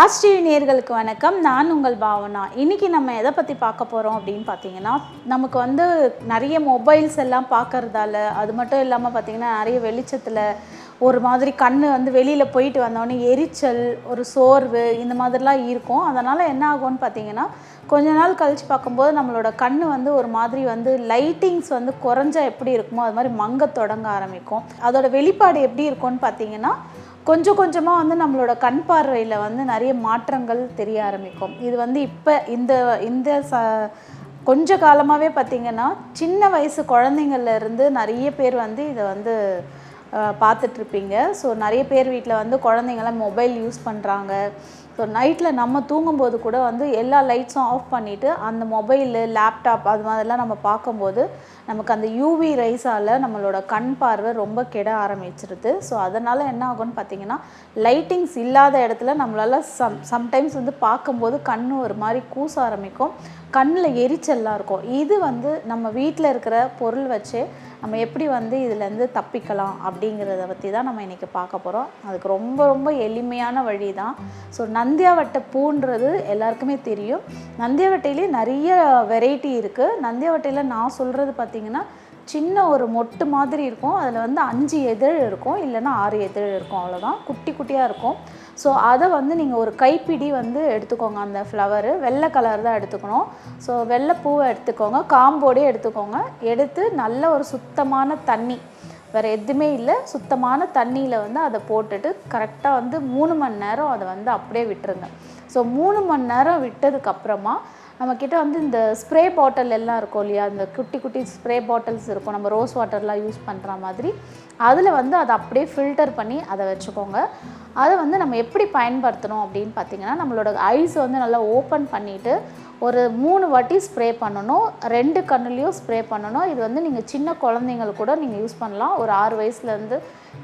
Raj TV வணக்கம். நான் உங்கள் பாவனா. இன்னைக்கு நம்ம எதை பற்றி பார்க்க போகிறோம் அப்படின்னு பார்த்தீங்கன்னா நமக்கு வந்து நிறைய மொபைல்ஸ் எல்லாம் பார்க்கறதால அது மட்டும் இல்லாமல் பார்த்தீங்கன்னா நிறைய வெளிச்சத்தில் ஒரு மாதிரி கண் வந்து வெளியில் போயிட்டு வந்தோடனே எரிச்சல் ஒரு சோர்வு இந்த மாதிரிலாம் இருக்கும். அதனால் என்ன ஆகும்னு பார்த்தீங்கன்னா கொஞ்ச நாள் கழித்து பார்க்கும்போது நம்மளோட கண் வந்து ஒரு மாதிரி வந்து லைட்டிங்ஸ் வந்து குறைஞ்சா எப்படி இருக்குமோ அது மாதிரி மங்க தொடங்க ஆரம்பிக்கும். அதோட வெளிப்பாடு எப்படி இருக்கும்னு பார்த்தீங்கன்னா கொஞ்சம் கொஞ்சமாக வந்து நம்மளோட கண் பார்வையில் வந்து நிறைய மாற்றங்கள் தெரிய ஆரம்பிக்கும். இது வந்து இப்போ இந்த இந்த ச கொஞ்ச காலமாகவே பார்த்திங்கன்னா சின்ன வயசு குழந்தைங்கள்ல இருந்து நிறைய பேர் வந்து இதை வந்து பார்த்துட்ருப்பீங்க. ஸோ நிறைய பேர் வீட்டில் வந்து குழந்தைங்களாம் மொபைல் யூஸ் பண்ணுறாங்க ஸோ நைட்டில் நம்ம தூங்கும்போது கூட வந்து எல்லா லைட்ஸும் ஆஃப் பண்ணிவிட்டு அந்த மொபைலு லேப்டாப் அது மாதிரிலாம் நம்ம பார்க்கும்போது நமக்கு அந்த யூவி ரைஸால் நம்மளோட கண் பார்வை ரொம்ப கெட ஆரம்பிச்சிருது. ஸோ அதனால் என்ன ஆகும்னு பார்த்தீங்கன்னா லைட்டிங்ஸ் இல்லாத இடத்துல நம்மளால் சம் சம்டைம்ஸ் வந்து பார்க்கும்போது கண் ஒரு மாதிரி கூச ஆரம்பிக்கும். கண்ணில் எரிச்சல்லாம் இருக்கும். இது வந்து நம்ம வீட்டில் இருக்கிற பொருள் வச்சே நம்ம எப்படி வந்து இதுலேருந்து தப்பிக்கலாம் அப்படிங்கிறத பற்றி தான் நம்ம இன்றைக்கி பார்க்க போகிறோம் அதுக்கு ரொம்ப ரொம்ப எளிமையான வழி தான் ஸோ நந்தியாவட்டை பூன்றது எல்லாருக்குமே தெரியும். நந்தியாவட்டையிலே நிறைய வெரைட்டி இருக்குது நந்தியாவட்டையில் நான் சொல்கிறது பார்த்திங்கன்னா சின்ன ஒரு மொட்டு மாதிரி இருக்கும். அதில் வந்து அஞ்சு எதிர் இருக்கும். இல்லைன்னா ஆறு எதிர் இருக்கும். அவ்வளோதான் குட்டி குட்டியாக இருக்கும். ஸோ அதை வந்து நீங்கள் ஒரு கைப்பிடி வந்து எடுத்துக்கோங்க. அந்த ஃப்ளவரு வெள்ளை கலர் தான் எடுத்துக்கணும். ஸோ வெள்ளை பூவை எடுத்துக்கோங்க. காம்போடே எடுத்துக்கோங்க. எடுத்து நல்ல ஒரு சுத்தமான தண்ணி வேறு எதுவுமே இல்லை. சுத்தமான தண்ணியில் வந்து அதை போட்டுட்டு கரெக்டாக வந்து மூணு மணி நேரம் அதை வந்து அப்படியே விட்டுருங்க. ஸோ மூணு மணி நேரம் விட்டதுக்கப்புறமா நம்மக்கிட்ட வந்து இந்த ஸ்ப்ரே பாட்டில் எல்லாம் இருக்கும் இல்லையா? இந்த குட்டி குட்டி ஸ்ப்ரே பாட்டில்ஸ் இருக்கும். நம்ம ரோஸ் வாட்டர்லாம் யூஸ் பண்ணுற மாதிரி. அதில் வந்து அதை அப்படியே ஃபில்டர் பண்ணி அதை வச்சுக்கோங்க. அதை வந்து நம்ம எப்படி பயன்படுத்தணும் அப்படின்னு பார்த்தீங்கன்னா நம்மளோட ஐஸ் வந்து நல்லா ஓப்பன் பண்ணிவிட்டு ஒரு மூணு வாட்டி ஸ்ப்ரே பண்ணணும். ரெண்டு கண்ணுலேயும் ஸ்ப்ரே பண்ணணும். இது வந்து நீங்கள் சின்ன குழந்தைங்களுக்கு கூட நீங்கள் யூஸ் பண்ணலாம். ஒரு ஆறு வயசுலேருந்து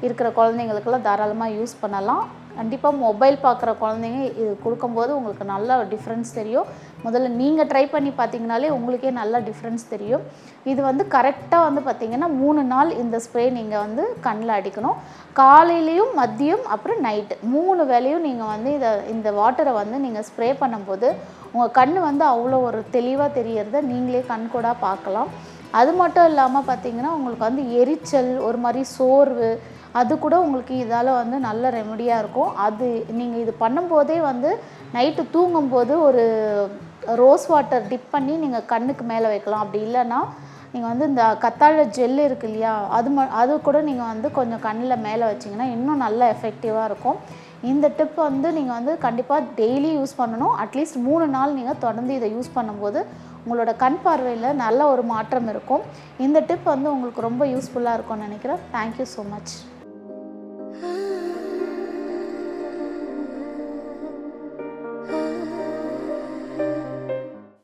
இருக்கிற குழந்தைங்களுக்கெல்லாம் தாராளமாக யூஸ் பண்ணலாம். கண்டிப்பாக மொபைல் பார்க்குற குழந்தைங்க இது கொடுக்கும்போது உங்களுக்கு நல்ல டிஃப்ரென்ஸ் தெரியும். முதல்ல நீங்கள் ட்ரை பண்ணி பார்த்தீங்கனாலே உங்களுக்கே நல்ல டிஃப்ரென்ஸ் தெரியும். இது வந்து கரெக்டாக வந்து பார்த்திங்கன்னா மூணு நாள் இந்த ஸ்ப்ரே நீங்கள் வந்து கண்ணில் அடிக்கணும். காலையிலையும் மதியம் அப்புறம் நைட்டு மூணு வேலையும் நீங்கள் வந்து இதை இந்த வாட்டரை வந்து நீங்கள் ஸ்ப்ரே பண்ணும்போது உங்கள் கண் வந்து அவ்வளோ ஒரு தெளிவாக தெரியறத நீங்களே கண் கூட பார்க்கலாம். அது மட்டும் இல்லாமல் பார்த்தீங்கன்னா உங்களுக்கு வந்து எரிச்சல் ஒரு மாதிரி சோர்வு அது கூட உங்களுக்கு இதால் வந்து நல்ல ரெமடியாக இருக்கும். அது நீங்கள் இது பண்ணும்போதே வந்து நைட்டு தூங்கும்போது ஒரு ரோஸ் வாட்டர் டிப் பண்ணி நீங்கள் கண்ணுக்கு மேலே வைக்கலாம். அப்படி இல்லைன்னா நீங்கள் வந்து இந்த கத்தாழை ஜெல் இருக்கு இல்லையா அது ம அது கூட நீங்கள் வந்து கொஞ்சம் கண்ணில் மேலே வச்சிங்கன்னா இன்னும் நல்ல எஃபெக்டிவாக இருக்கும். இந்த டிப் வந்து நீங்கள் வந்து கண்டிப்பாக டெய்லி யூஸ் பண்ணணும். அட்லீஸ்ட் மூணு நாள் நீங்கள் தொடர்ந்து இதை யூஸ் பண்ணும்போது உங்களோட கண் பார்வையில் நல்ல ஒரு மாற்றம் இருக்கும். இந்த டிப் வந்து உங்களுக்கு ரொம்ப யூஸ்ஃபுல்லாக இருக்கும்னு நினைக்கிறேன். Thank you so much